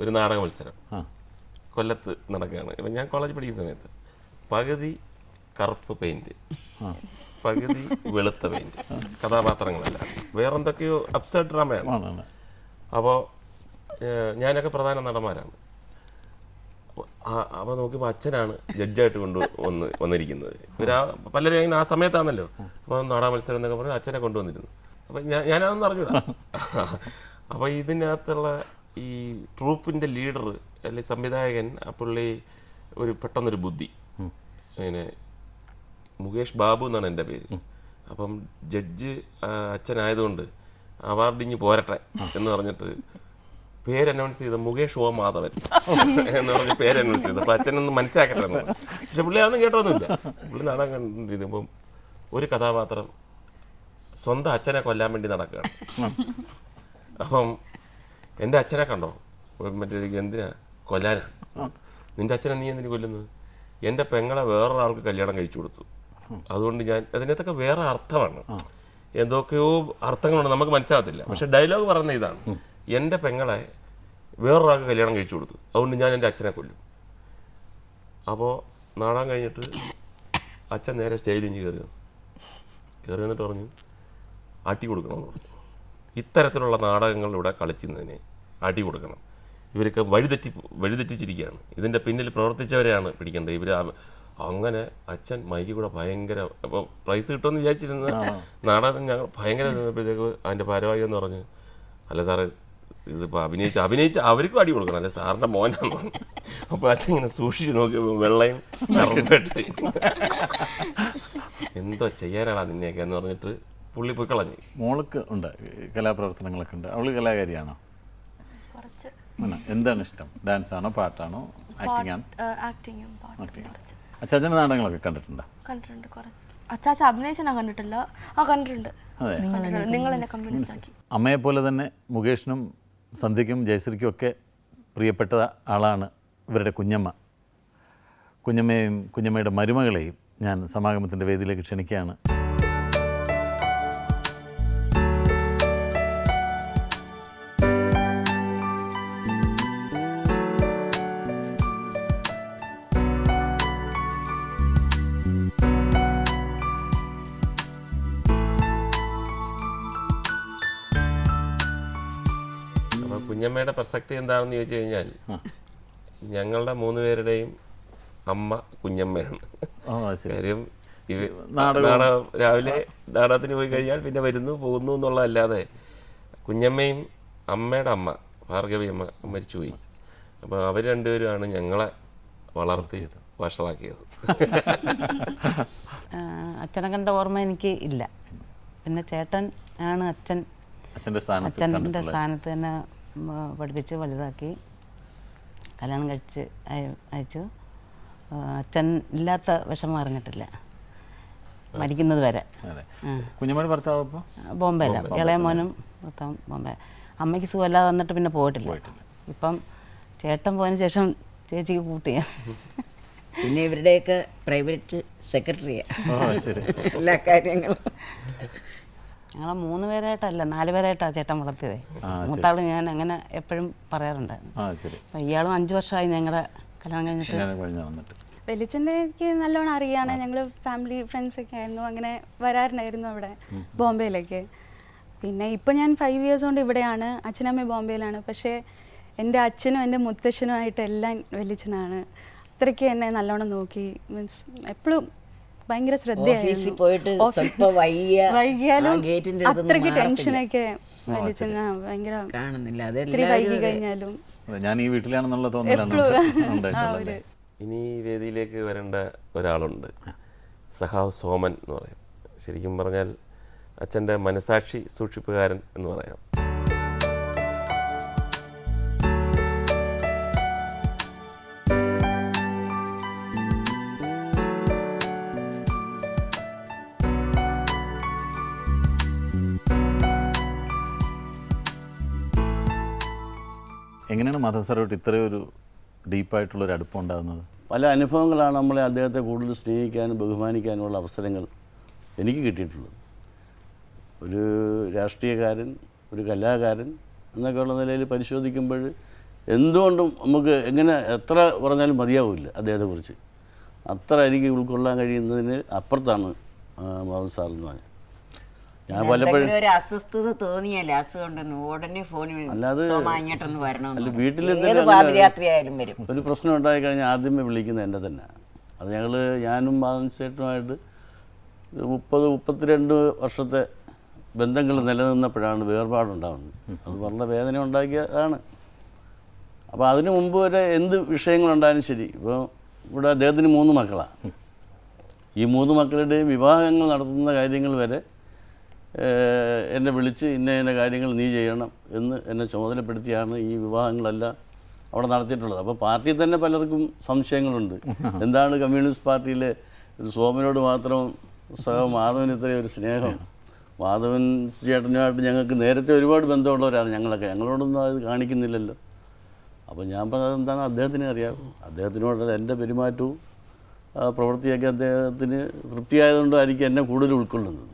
ഒരു നാടക മത്സരം. കൊല്ലത്ത് നടക്കുകയാണ്. ഇപ്പം ഞാൻ കോളേജ് പഠിക്കുന്ന സമയത്ത് പകുതി കറുപ്പ് പെയിന്റ് പകുതി വെളുത്ത പെയിന്റ് കഥാപാത്രങ്ങളല്ല. വേറെന്തൊക്കെയോ അപ്സൈഡ് ഡ്രാമയാണ് അപ്പോൾ ഞാനൊക്കെ പ്രധാന നടന്മാരാണ്. അപ്പോൾ നോക്കിയപ്പോൾ അച്ഛനാണ് ജഡ്ജായിട്ട് കൊണ്ട് വന്ന് വന്നിരിക്കുന്നത്. ഒരു പലരും അങ്ങനെ ആ സമയത്താണല്ലോ. അപ്പോൾ നാടക മത്സരം എന്നൊക്കെ പറഞ്ഞ് അച്ഛനെ കൊണ്ടുവന്നിരുന്നു. അപ്പം ഞാൻ ഞാനതൊന്നും അറിഞ്ഞൂടാ. അപ്പോൾ ഇതിനകത്തുള്ള ഈ ട്രൂപ്പിന്റെ ലീഡർ അല്ലെങ്കിൽ സംവിധായകൻ ആ പുള്ളി ഒരു പെട്ടെന്നൊരു ബുദ്ധി. പിന്നെ മുകേഷ് ബാബു എന്നാണ് എന്റെ പേര്. അപ്പം ജഡ്ജ് അച്ഛനായതുകൊണ്ട് അവാർഡ് പോരട്ടെ എന്ന് പറഞ്ഞിട്ട് പേര് അനൗൺസ് ചെയ്ത മുകേഷ് ഓ മാധവൻ എന്ന് പറഞ്ഞ് പേര് അനൗൺസ് ചെയ്തു. അപ്പൊ അച്ഛനൊന്ന് മനസ്സിലാക്കട്ടെ എന്ന് പക്ഷെ പുള്ളി അതൊന്നും കേട്ടൊന്നുമില്ല. പുള്ളി നാടകം കണ്ടിരുന്നപ്പം ഒരു കഥാപാത്രം സ്വന്തം അച്ഛനെ കൊല്ലാൻ വേണ്ടി നടക്കുകയാണ്. അപ്പം എന്റെ അച്ഛനെ കണ്ടോ? മറ്റേ എന്തിനാ കൊല്ലാനാ. നിന്റെ അച്ഛനെ നീ എന്തിനു കൊല്ലുന്നത്? എന്റെ പെങ്ങളെ വേറൊരാൾക്ക് കല്യാണം കഴിച്ചു കൊടുത്തു. അതുകൊണ്ട് ഞാൻ അതിനകത്തൊക്കെ വേറെ അർത്ഥമാണ്. എന്തൊക്കെയോ അർത്ഥങ്ങളുണ്ട്. നമുക്ക് മനസ്സിലാകത്തില്ല. പക്ഷെ ഡയലോഗ് പറയുന്ന ഇതാണ്. എന്റെ പെങ്ങളെ വേറൊരാൾക്ക് കല്യാണം കഴിച്ചു കൊടുത്തു. അതുകൊണ്ട് ഞാൻ എന്റെ അച്ഛനെ കൊല്ലും. അപ്പോൾ നാടാൻ കഴിഞ്ഞിട്ട് അച്ഛൻ നേരെ സ്റ്റേജിൽ കയറി വന്നു. കയറി വന്നിട്ട് പറഞ്ഞു അടി കൊടുക്കണമെന്ന് പറഞ്ഞു. ഇത്തരത്തിലുള്ള നാടകങ്ങൾ ഇവിടെ കളിച്ചിരുന്നതിന് അടി കൊടുക്കണം. ഇവരൊക്കെ വഴിതെറ്റി വഴിതെറ്റിച്ചിരിക്കുകയാണ്. ഇതിന്റെ പിന്നിൽ പ്രവർത്തിച്ചവരെയാണ് പിടിക്കേണ്ടത്. ഇവർ അങ്ങനെ അച്ഛൻ മൈക്ക് കൂടെ ഭയങ്കര അപ്പോൾ പ്രൈസ് കിട്ടുമെന്ന് വിചാരിച്ചിരുന്ന നാടകം ഞങ്ങൾ ഭയങ്കര നിന്നപ്പോഴത്തേക്ക് അതിന്റെ ഭാരവാഹി എന്ന് പറഞ്ഞ് അല്ല സാറേ ഇതിപ്പോൾ അഭിനയിച്ച് അഭിനയിച്ച് അവർക്കും അടി കൊടുക്കണം. അല്ലെ സാറിന്റെ മോനാണ് അപ്പോൾ അച്ഛൻ ഇങ്ങനെ സൂക്ഷിച്ച് നോക്കിയപ്പോൾ വെള്ളയും നിറഞ്ഞിട്ട് എന്തോ ചെയ്യാനാണ് നിന്നെയൊക്കെ എന്ന് പറഞ്ഞിട്ട് പുള്ളി പോയി കളഞ്ഞു. മോൾക്ക് ഉണ്ട് കലാപ്രവർത്തനങ്ങളൊക്കെ ഉണ്ട്. അവൾ കലാകാരിയാണോ? കുറച്ച് എന്താണ് ഇഷ്ടം? ഡാൻസ് ആണോ പാട്ടാണോ ആക്ടിംഗ് ആണ്? ആക്ടിങ്ങും പാട്ടും Acting. കുറച്ച് അച്ചാച്ചന്റെ നാടകങ്ങളൊക്കെ കണ്ടിട്ടുണ്ടോ? കണ്ടിട്ടുണ്ട് കുറച്ച്. അച്ചാച്ച അഭിനയിച്ച ഞാൻ കണ്ടിട്ടില്ല. ആ കണ്ടിട്ടുണ്ട്. നിങ്ങൾ എന്നെ കമ്മ്യൂണിസ്റ്റ് ആക്കി. അമ്മയെ പോലെ തന്നെ മുകേഷിനും സന്ധ്യയ്ക്കും ജയശ്രീക്കും ഒക്കെ പ്രിയപ്പെട്ട ആളാണ് ഇവരുടെ കുഞ്ഞമ്മ. കുഞ്ഞമ്മയും കുഞ്ഞമ്മയുടെ മരുമകളെയും ഞാൻ സമാഗമത്തിന്റെ വേദിയിലേക്ക് ക്ഷണിക്കുകയാണ്. കുഞ്ഞമ്മയുടെ പ്രസക്തി എന്താണെന്ന് ചോദിച്ചു കഴിഞ്ഞാൽ ഞങ്ങളുടെ മൂന്ന് പേരുടെയും അമ്മ കുഞ്ഞമ്മയാണ്. കാര്യം നാടകം. രാവിലെ നാടകത്തിന് പോയി കഴിഞ്ഞാൽ പിന്നെ വരുന്നു പോകുന്നു എന്നുള്ളതല്ലാതെ കുഞ്ഞമ്മയും അമ്മയുടെ അമ്മ ഭാർഗവി അമ്മ മരിച്ചുപോയി. അപ്പോൾ അവർ രണ്ടുപേരുമാണ് ഞങ്ങളെ വളർത്തിയത് വഷളാക്കിയത്. അച്ഛനെ കണ്ട ഓർമ്മ എനിക്ക് ഇല്ല. പിന്നെ ചേട്ടൻ ആണ് അച്ഛൻ. അച്ഛന്റെ സ്ഥാനത്ത് തന്നെ പഠിപ്പിച്ച് വലുതാക്കി. കല്യാണം കഴിച്ച് അയ- അയച്ചു. അച്ഛൻ ഇല്ലാത്ത വിഷമം അറിഞ്ഞിട്ടില്ല. മരിക്കുന്നത് വരെ. കുഞ്ഞമ്മയുടെ ഭർത്താവ് അപ്പോൾ ഇളയ മോനും ഭർത്താവും ബോംബെ. അമ്മയ്ക്ക് സുഖമില്ലാതെ വന്നിട്ട് പിന്നെ പോയിട്ടില്ല. ഇപ്പം ചേട്ടൻ പോയതിന് ശേഷം ചേച്ചിക്ക് കൂട്ടിയ. പിന്നെ ഇവരുടെയൊക്കെ പ്രൈവറ്റ് സെക്രട്ടറിയാണ് എല്ലാ കാര്യങ്ങളും. ഞങ്ങളെ മൂന്ന് പേരായിട്ടല്ല നാല് പേരായിട്ടാണ് ചേട്ടൻ വളർത്തിയത്. മൂത്താൾ ഞാൻ അങ്ങനെ എപ്പോഴും പറയാറുണ്ടായിരുന്നു. ആ ശരി. അപ്പം ഇയാളും അഞ്ച് വർഷമായി ഞങ്ങളെ കല്യാണം കഴിഞ്ഞിട്ട്. ഞാൻ കഴിഞ്ഞ വന്നിട്ട്. വെളിച്ചെണ്ണ എനിക്ക് നല്ലോണം അറിയാണ് ഞങ്ങൾ ഫാമിലി ഫ്രണ്ട്സ് ഒക്കെ ആയിരുന്നു. അങ്ങനെ വരാറുണ്ടായിരുന്നു അവിടെ ബോംബെയിലേക്ക്. പിന്നെ ഇപ്പം ഞാൻ ഫൈവ് ഇയേഴ്സ് കൊണ്ട് ഇവിടെയാണ്. അച്ഛനമ്മ ബോംബെയിലാണ്. പക്ഷേ എന്റെ അച്ഛനും എന്റെ മുത്തശ്ശനുമായിട്ട് എല്ലാം വെളിച്ചനാണ് അത്രയ്ക്ക് എന്നെ നല്ലോണം നോക്കി. മീൻസ് എപ്പോഴും ഭയങ്കര ശ്രദ്ധയായിരുന്നു. പോയിട്ട് സ്വല്പം വൈകിയ വൈകിയാലും ഗേറ്റിന്റെ അടുത്ത് അത്രയ്ക്ക്. ടെൻഷനൊക്കെ ഭയങ്കര കാണുന്നില്ല. വൈകി കഴിഞ്ഞാലും ഞാൻ ഈ വീട്ടിലാണെന്നുള്ള തോന്നലാണ്. ഇനി ഈ വേദിയിലേക്ക് വരേണ്ട ഒരാളുണ്ട്. സഹാവ് സോമൻ എന്ന് പറയും. ശരിക്കും പറഞ്ഞാൽ അച്ഛന്റെ മനസാക്ഷി സൂക്ഷിപ്പുകാരൻ എന്ന് പറയാം. എങ്ങനെയാണ് മാധവ് സാറോട്ട് ഇത്രയും ഒരു ഡീപ്പായിട്ടുള്ളൊരു അടുപ്പം ഉണ്ടാകുന്നത്? പല അനുഭവങ്ങളാണ് നമ്മളെ അദ്ദേഹത്തെ കൂടുതൽ സ്നേഹിക്കാനും ബഹുമാനിക്കാനുമുള്ള അവസരങ്ങൾ എനിക്ക് കിട്ടിയിട്ടുള്ളത്. ഒരു രാഷ്ട്രീയക്കാരൻ ഒരു കലാകാരൻ എന്നൊക്കെയുള്ള നിലയിൽ പരിശോധിക്കുമ്പോൾ എന്തുകൊണ്ടും നമുക്ക് എങ്ങനെ എത്ര പറഞ്ഞാലും മതിയാവില്ല അദ്ദേഹത്തെക്കുറിച്ച്. അത്ര എനിക്ക് ഉൾക്കൊള്ളാൻ കഴിയുന്നതിന് അപ്പുറത്താണ് മാധവൻ സാർ എന്ന് പറഞ്ഞത്. ഞാൻ പലപ്പോഴും ഒരു അസ്വസ്ഥത തോന്നിയല്ലേ അസുഖം ഉണ്ടെന്ന് ഉടനെ ഫോണിൽ അല്ലാതെ- വരണം അല്ല, വീട്ടിൽ ഏത് എന്തെങ്കിലും പാതിരാത്രി ആയാലും വരും. ഒരു പ്രശ്നം ഉണ്ടായി കഴിഞ്ഞാൽ ആദ്യമേ വിളിക്കുന്നത് എന്റെ തന്നെ. അത് ഞങ്ങൾ ഞാനും ഒരു മുപ്പത് മുപ്പത്തിരണ്ട് വർഷത്തെ ബന്ധങ്ങൾ നിലനിന്നപ്പോഴാണ് വേർപാടുണ്ടാകുന്നത് അത് വളരെ വേദന ഉണ്ടാക്കിയതാണ്. അപ്പോൾ അതിനു മുമ്പ് വരെ എന്ത് വിഷയങ്ങളുണ്ടായാലും ശരി. ഇപ്പോൾ ഇവിടെ അദ്ദേഹത്തിന് മൂന്ന് മക്കളാണ് ഈ മൂന്ന് മക്കളുടെയും വിവാഹങ്ങൾ നടത്തുന്ന കാര്യങ്ങൾ വരെ എന്നെ വിളിച്ച് ഇന്ന ഇന്ന കാര്യങ്ങൾ നീ ചെയ്യണം എന്ന് എന്നെ ചുമതലപ്പെടുത്തിയാണ് ഈ വിവാഹങ്ങളെല്ലാം അവിടെ നടത്തിയിട്ടുള്ളത്. അപ്പോൾ പാർട്ടിയിൽ തന്നെ പലർക്കും സംശയങ്ങളുണ്ട്. എന്താണ് കമ്മ്യൂണിസ്റ്റ് പാർട്ടിയിലെ സോമനോട് മാത്രം സഹ മാധവന് ഇത്രയും ഒരു സ്നേഹം? മാധവൻ ചേട്ടനുമായിട്ട് ഞങ്ങൾക്ക് നേരത്തെ ഒരുപാട് ബന്ധമുള്ളവരാണ് ഞങ്ങളൊക്കെ. ഞങ്ങളോടൊന്നും അത് കാണിക്കുന്നില്ലല്ലോ. അപ്പോൾ ഞാൻ പറഞ്ഞത് എന്താണ് അദ്ദേഹത്തിന് അറിയാം അദ്ദേഹത്തിനോടുള്ള എന്റെ പെരുമാറ്റവും പ്രവൃത്തിയൊക്കെ അദ്ദേഹത്തിന് തൃപ്തിയായതുകൊണ്ടായിരിക്കും എന്നെ കൂടുതൽ ഉൾക്കൊള്ളുന്നത്.